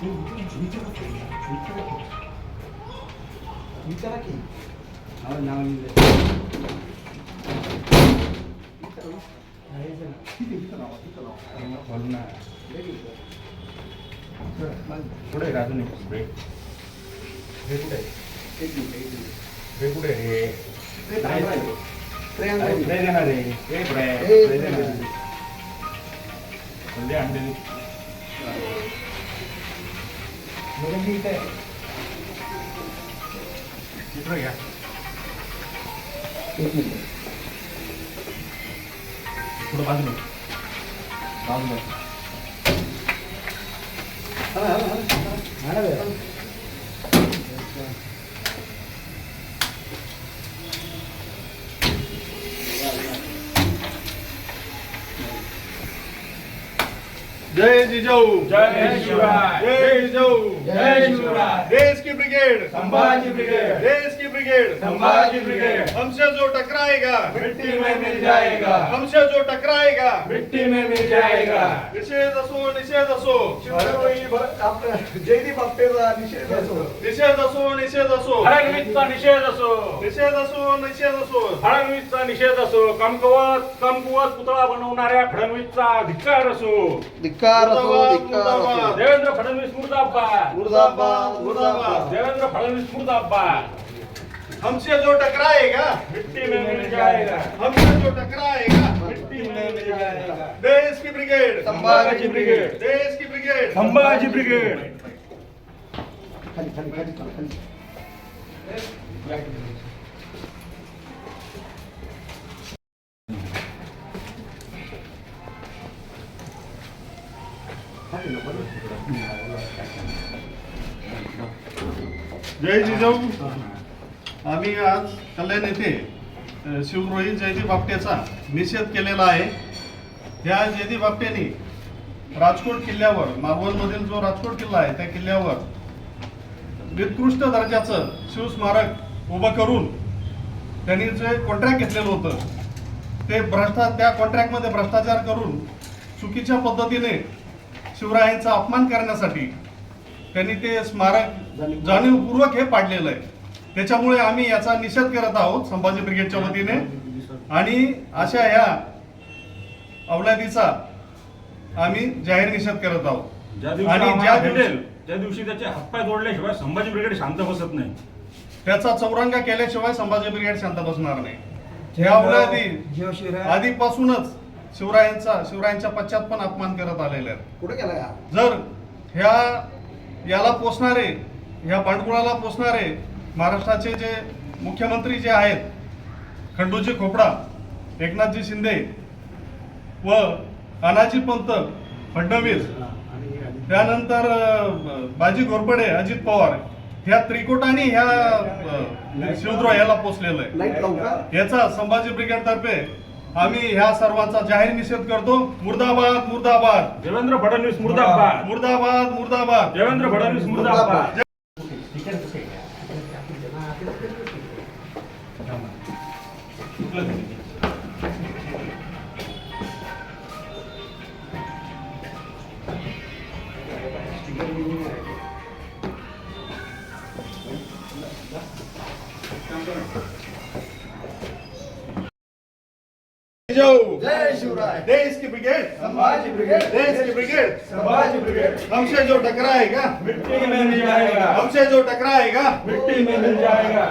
이따라게 근데. 안 되니 बाजूला बाजूला हा, हा, हा. हा ना बे. जय जिजाऊ जय शिवराय. जय जिजाऊ जय शिवराय. देश की ब्रिगेड संभाजी ब्रिगेड. देश की ब्रिगेड संभाजी ब्रिगेड. हमसे जो टकराएगा मिट्टी में मिल जाएगा हमसे जो टकराएगा मिट्टी में मिल जाएगा निषेध असो निषेध असो आपलं जयदीप आपटेचा निषेध असो निषेध असो निषेध असो फडणवीसचा निषेध असो निषेध असो निषेध असो फडणवीसचा निषेध असो कमकुवत कमकुवत पुतळा बनवणाऱ्या फडणवीसचा धिक्कार असो धिक्कार असो मुर्दाबाद, धिक्कार असो देवेंद्र फडणवीस मुर्दाबाद मुर्दाबाद मुर्दाबाद. देवेंद्र फडणवीस मुर्दाबाद हमसे जो टकराएगा मिट्टी में मिल जाएगा। हमसे जो टकराएगा मिट्टी में मिल जाएगा। देश की ब्रिगेड। संभाजी ब्रिगेड। देश की ब्रिगेड. संभाजी ब्रिगेड. खाली खाली खाली. खाली. जय जिजाऊ. आम्ही आज कल्याण येथे अ, शिवरोही जयदीप आपटेचा निषेध केलेला आहे. या जयदीप आपटेने राजकोट किल्ल्यावर मालवणमधील जो राजकोट किल्ला आहे त्या किल्ल्यावर निकृष्ट दर्जाचं शिवस्मारक उभं करून त्यांनी जे कॉन्ट्रॅक्ट घेतलेलं होतं ते भ्रष्टा त्या कॉन्ट्रॅक्टमध्ये भ्रष्टाचार करून चुकीच्या पद्धतीने शिवरायांचा अपमान करण्यासाठी त्यांनी ते स्मारक जाणीवपूर्वक हे पाडलेलं आहे. त्याच्यामुळे आम्ही याचा निषेध करत आहोत संभाजी ब्रिगेडच्या वतीने. आणि अशा ह्या अवलादीचा आम्ही जाहीर निषेध करत आहोत. ज्या दिवशी आणि आम्हाला ज्या भेटेल दिवशी त्या दिवशी त्याचे हातपाय जोडल्याशिवाय संभाजी ब्रिगेड शांत बसत नाही. त्याचा चौरंगा केल्याशिवाय संभाजी ब्रिगेड शांत बसणार नाही. जय शिवराय आधीपासूनच शिवरायांचा शिवरायांच्या पश्चात पण अपमान करत आलेले आहेत. कुठे गेला? जर ह्या याला पोचणारे ह्या भांडकुळाला पोचणारे महाराष्ट्राचे जे मुख्यमंत्री जे आहेत खंडूजी खोपडा एकनाथजी शिंदे व अनाजी पंत फडणवीस. त्यानंतर बाजी घोरपडे अजित पवार. ह्या त्रिकोटाने ह्या शिवद्रोह याला पोचलेलं आहे. याचा संभाजी ब्रिगेड तर्फे आम्ही ह्या सर्वांचा जाहीर निषेध करतो. मुर्दाबाद मुर्दाबाद. देवेंद्र फडणवीस मुर्दाबाद. मुर्दाबाद मुर्दाबाद. देवेंद्र फडणवीस मुर्दाबाद. जय शिवराय. देश की ब्रिगेड संभाजी ब्रिगेड देश की ब्रिगेड संभाजी ब्रिगेड हमसे जो टकराएगा मिट्टी में मिल जाएगा. हमसे जो टकराएगा. मिट्टी में मिल जाएगा.